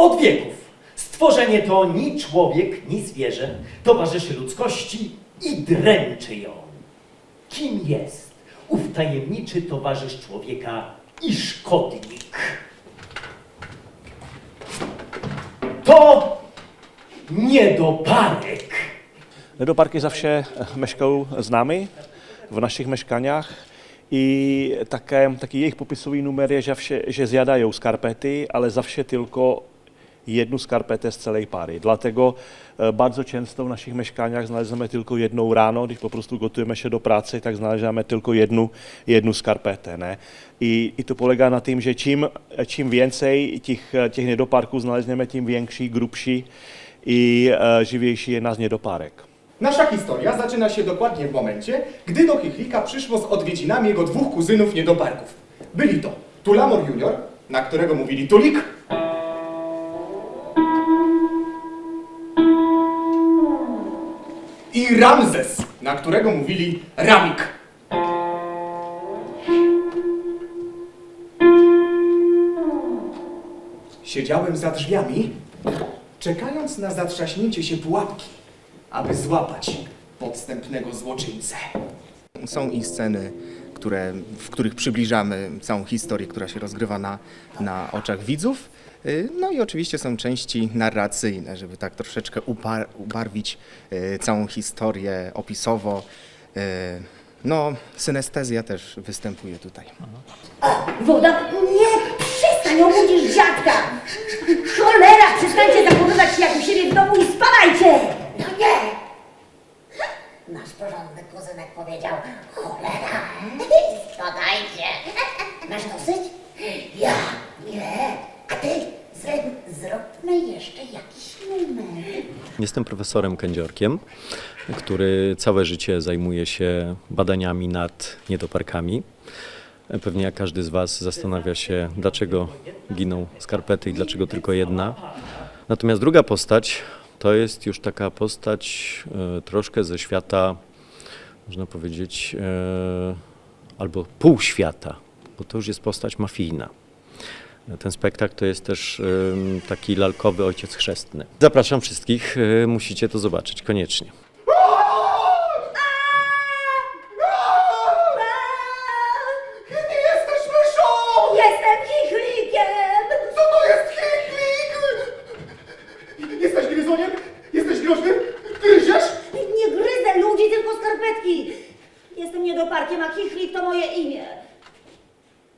Od wieków stworzenie to ni człowiek, ni zwierzę towarzyszy ludzkości i dręczy ją. Kim jest ów tajemniczy towarzysz człowieka i szkodnik? To niedoparek. Ledoparky zawsze mieszkają z nami v našich mieszkaniach i také, taky jejich popisový numer je, že, vše, že zjadají skarpety, ale zawsze tylko jednu skarpetę z celej pary. Dlatego e, bardzo często w naszych mieszkaniach znaleźliśmy tylko jedną ráno, když po prostu gotujemy się do pracy, tak znaleźliśmy tylko jednu, jednu skarpetę. Ne? I, I to polega na tym, że czym, czym więcej těch, těch nedoparků znaleźliśmy, tím większy, grubszy i e, żywiejszy jest nasz niedoparek. Nasza historia zaczyna się dokładnie w momencie, gdy do Chichlika przyszło z odwiedzinami jego dwóch kuzynów niedoparków. Byli to Tulamor Junior, na którego mówili Tulik, i Ramzes, na którego mówili Ramik. Siedziałem za drzwiami, czekając na zatrzaśnięcie się pułapki, aby złapać podstępnego złoczyńcę. Są i sceny, które, w których przybliżamy całą historię, która się rozgrywa na, na oczach widzów. Y, No i oczywiście są części narracyjne, żeby tak troszeczkę ubarwić y, całą historię opisowo. Y, No, synestezja też występuje tutaj. Woda? Nie, przestań, obudzisz dziadka! Cholera, przestańcie zachowywać się jak u siebie w domu i spawajcie! No nie! Nasz porządny kuzynek powiedział, cholera, spadajcie. Masz dosyć? Ja? Nie. A ty? Zrób, zróbmy jeszcze jakiś numer. Jestem profesorem kędziorkiem, który całe życie zajmuje się badaniami nad niedoparkami. Pewnie jak każdy z Was zastanawia się, dlaczego giną skarpety i dlaczego tylko jedna. Natomiast druga postać to jest już taka postać e, troszkę ze świata, można powiedzieć, e, albo półświata, bo to już jest postać mafijna. Ten spektakl to jest też taki lalkowy ojciec chrzestny. Zapraszam wszystkich, e, musicie to zobaczyć koniecznie. Chichlik. Jestem niedoparkiem, a Chichlik to moje imię.